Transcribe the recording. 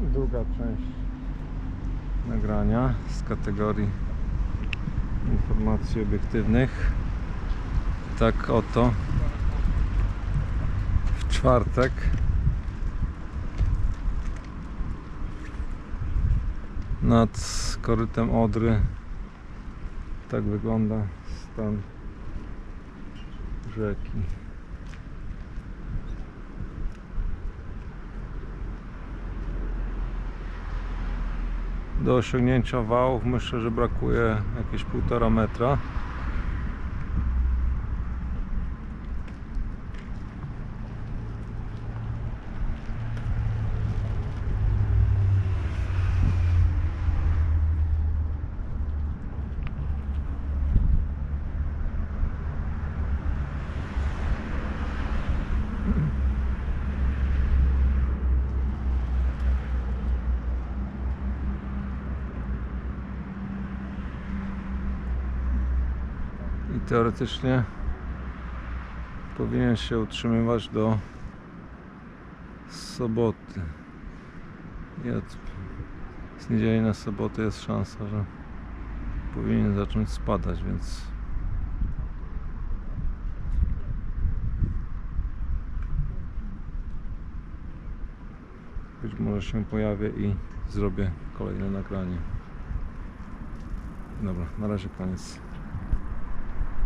jest druga część nagrania z kategorii informacji obiektywnych. Tak oto w czwartek nad korytem Odry tak wygląda stan rzeki. Do osiągnięcia wałów myślę, że brakuje jakieś półtora metra. I teoretycznie powinien się utrzymywać do soboty. I od z niedzieli na sobotę jest szansa, że powinien zacząć spadać, więc być może się pojawię i zrobię kolejne nagranie. Dobra, na razie koniec.